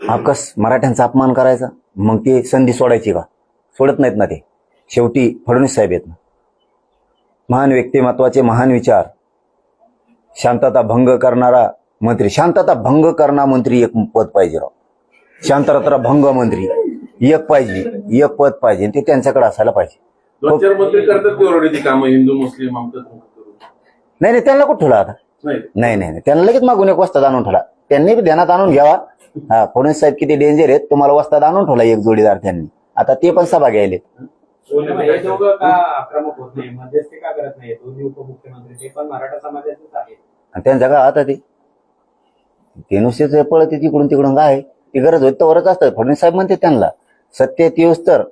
हा कस मराठ्यांचा अपमान करायचा? मग ते संधी सोडायची का? सोडत नाहीत ना ते. शेवटी फडणवीस साहेब आहेत ना. महान व्यक्तिमत्वाचे महान विचार. शांतता भंग करणारा मंत्री. शांतता भंग करणारा मंत्री एक पद पाहिजे राव. शांतता भंग मंत्री. एक पाहिजे एक पद पाहिजे. ते त्यांच्याकडे असायला पाहिजे. नाही नाही त्यांना कुठं ठेवला आता? नाही. नाही. त्यांना लगेच मागून एक वस्ताद आणून ठेवला. त्यांनी बी ध्यानात आणून घ्यावा. हा फडणवीस साहेब किती डेंजर आहेत तुम्हाला वस्ताद आणून ठेवला एक जोडीदार त्यांनी. आता ते पण सभा घ्यायले हे दोघं का आक्रमक होत नाही? मध्यस्थी का करत नाही? दोन्ही उपमुख्यमंत्री ते पण मराठा समाजाचेच आहेत. आणि त्यांच्या का आता ते ते नुसतेच पळत तिकडून तिकडून. काय ती गरज होती तरच असतं फडणवीस साहेब म्हणते त्यांना सत्तेत येऊस तर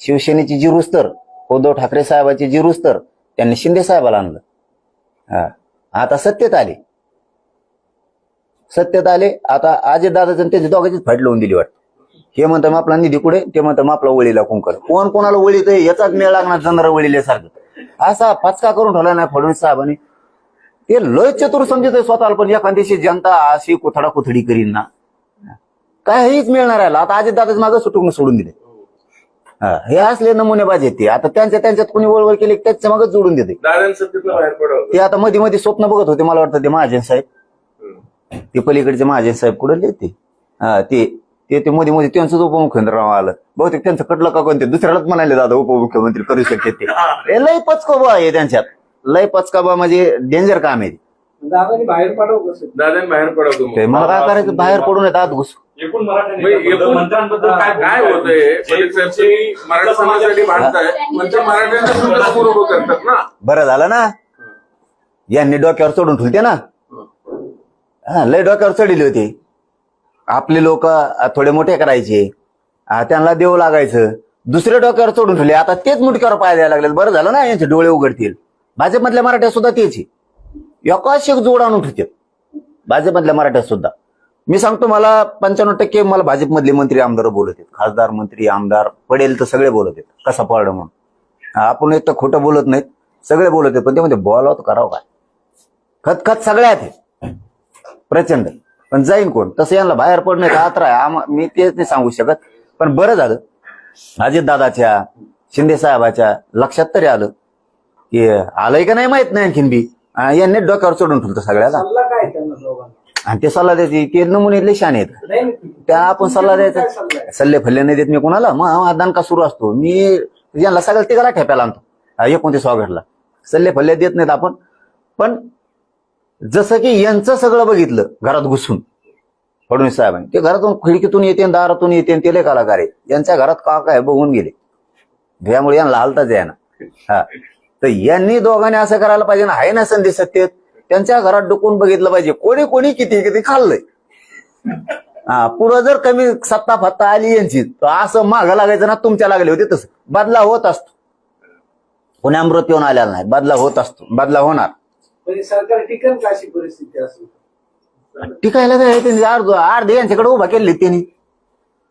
शिवसेनेची जिरूस तर उद्धव ठाकरे साहेबाची जिरूस तर त्यांनी शिंदे साहेबाला आणलं. हा आता सत्तेत आले. सत्तेत आले आता अजित दादाचं त्यांची दोघांचीच फाईट लावून दिली वाटतं. हे म्हणतं मग आपला निधी कुठे? ते म्हणतं मग आपला वळीला कुंकर कोण कोणाला वळीत याचाच मेळ लागणार चंद्र वळील्यासारखं. असा पचका करून ठेवला नाही फडणवीस साहेबांनी. ते लय चतुर समजत स्वतःला पण एखाद्याशी जनता अशी कुथडा कुथडी करीन ना. काहीच मिळणार आहे आता अजित दादाच मागं सुटून सोडून दिले. हा, हे असले नमुने पाहिजे ते. आता त्यांच्या त्यांच्यात कोणी वळवळ केली की त्याच्या मागच जोडून देते. ते आता मध्ये मध्ये स्वप्न बघत होते मला वाटतं ते महाजन साहेब. ते पलीकडचे महाजन साहेब कुठे ते हा ते ते ते मध्ये मध्ये त्यांचंच उपमुख्यमंत्री आलं. बहुतेक त्यांचं कटलं का कोणते दुसऱ्यालाच म्हणाले दादा उपमुख्यमंत्री करू शकते ते. लय पचकोबा आहे त्यांच्यात. लय पचकाबा म्हणजे डेंजर काम आहे. दादानी बाहेर दादांनी बाहेर पडावं ते मला काय करायचं? बाहेर पडून येत आत घुस एकूण मग एकूण- मराठा मंत्र्यांबद्दल काय काय होतंय? पटेल साहेब तुम्ही मराठा समाजासाठी भांडताय म्हणजे मराठ्यांना करतात ना. बरं झालं ना? यांनी डोक्यावर चढून ठेवते ना? हा, लय डोक्यावर चढली होती. आपले लोक थोडे मोठे करायचे. त्यांना देव लागायचं. दुसरे डोक्यावर चढून ठेवले. आता तेच मुटक्यावर पाय द्यायला लागले बरं झालं ना यांचे डोळे उघडतील. भाजपमधल्या मराठ्या सुद्धा तेच आहे. एकाच एक जोड आणून ठेवते भाजपमधल्या मराठ्या सुद्धा. मी सांगतो मला पंच्याण्णव टक्के मला भाजपमधले मंत्री आमदार बोलत आहेत. खासदार मंत्री आमदार पडेल तर सगळे बोलत आहेत. कसा पडलं म्हणून. हा, आपण एक तर खोटं बोलत नाहीत. सगळे बोलत आहेत पण ते म्हणजे बॉल करावं काय? खत खत सगळ्यात आहे. प्रचंड. पण जाईन कोण? तसं यांना बाहेर पडणे का आत्र आहे. आम- मी तेच नाही सांगू शकत. पण बरं झालं. अजित दादाच्या शिंदे साहेबाच्या लक्षात तरी आलं की आलंय का नाही माहीत नाही आणखीन बी. यांनी डोक्यावर चढून ठेवतं सगळ्याला. आणि ते सल्ला देते ते नमुने शाने आहेत. त्या आपण सल्ला द्यायचा सल्ला फल्ले नाही देत मी कोणाला. मग हा दणका सुरू असतो? मी यांना सगळं तिघाला ठेप्याला आणतो. एकोणतीस ऑगस्टला सल्ले फल्ले देत नाहीत आपण. पण जसं की यांचं सगळं बघितलं घरात घुसून. फडणवीस साहेबांनी. ते घरातून खिडकीतून येते दारातून येते ते लय कलाकार आहे यांच्या घरात का काय बघून गेले. त्यामुळे यांना हालताच आहे ना हा. तर यांनी दोघांनी असं करायला पाहिजे ना आहे ना संधी सत्तेत. त्यांच्या घरात डुकून बघितलं पाहिजे. कोणी कोणी किती किती खाल्लंय. हा पुढं जर कमी सत्ता फत्ता आली यांची तर असं मागं लागायचं ना तुमच्या लागले होते तसं. बदला होत असतो. कोणी अमृत येऊन आलेला नाही. बदला होत असतो. बदला होणार. म्हणजे सरकार टिकन का अशी परिस्थिती असेल टिकायला काय आहे त्यांनी. अर्ध अर्धे यांच्याकडे उभा केले त्यांनी.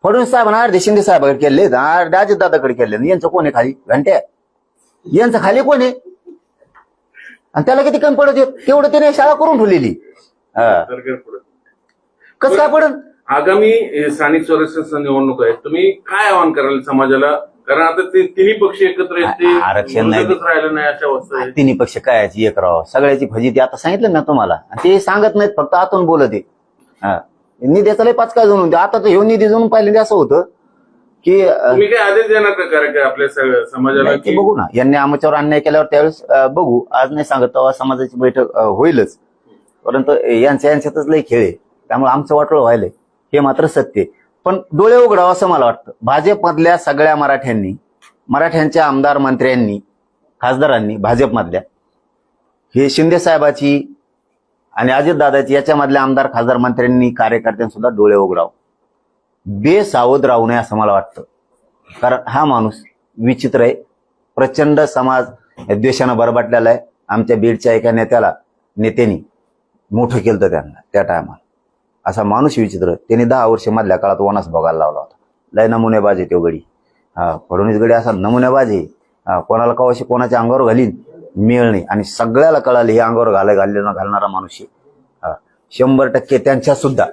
फडणवीस साहेबांना अर्धे शिंदे साहेबाकडे केले अर्धे अजित दादाकडे केले यांचं कोण आहे खाली? घंट्या. यांचं खाली कोण आहे? आणि त्याला किती कमी पडत तेवढं त्याने शाळा करून ठेवलेली. हा. कसं काय पडत आगामी स्थानिक स्वराज्य निवडणूक आहेत. तुम्ही काय आवाहन कराल समाजाला? कारण आता ते तिन्ही पक्ष एकत्र ते आ- आरक्षण नाही. राहिलं नाही अशा अवस्था आहे तिन्ही पक्ष कायची एक राव. सगळ्याची फजिती आता सांगितलं ना तुम्हाला. आणि ते सांगत नाहीत फक्त आतून बोलत आहे हा. निधीचा लय पाच काय जणून आता तर ह्यो निधी जणून पाहिले असं होतं की अं, तुम्ही काय आदेश देणार का? कारण काय आपल्या सग- समाजाला नाही, ते की बघू ना. यांनी आमच्यावर अन्याय केल्यावर त्यावेळेस अं, बघू. आज नाही सांगत तेव्हा समाजाची बैठक अं, होईलच. परंतु यांच्या यांच्यातच लय खेळ आहे. त्यामुळे आमचं वाटलं व्हायलंय. हे मात्र सत्य आहे. पण डोळे उघडावं असं मला वाटतं. भाजपमधल्या सगळ्या मराठ्यांनी मराठ्यांच्या आमदार मंत्र्यांनी खासदारांनी भाजपमधल्या हे शिंदे साहेबाची आणि अजितदादाची याच्यामधल्या आमदार खासदार मंत्र्यांनी कार्यकर्त्यांनी सुद्धा डोळे उघडावं. बेसावध राहू नये असं मला वाटतं. कारण हा माणूस विचित्र आहे. प्रचंड समाज द्वेषानं बरबाटलेला आहे. आमच्या बीडच्या एका नेत्याला नेत्यांनी मोठं केलं होतं त्यांना त्या टायमाला असा माणूस विचित्र. त्यांनी दहा वर्ष मधल्या काळात वनास बघायला लावला होता. लय नमुनेबाज आहे तो गडी. हा फडणवीस गडी असा नमुनेबाज आहे. कोणाला कवाशी कोणाच्या अंगावर घालीन मिळणे नाही. आणि सगळ्याला कळाले हे अंगावर घालाय घालले घालणारा माणूस आहे. शंभर टक्के त्यांच्या सुद्धा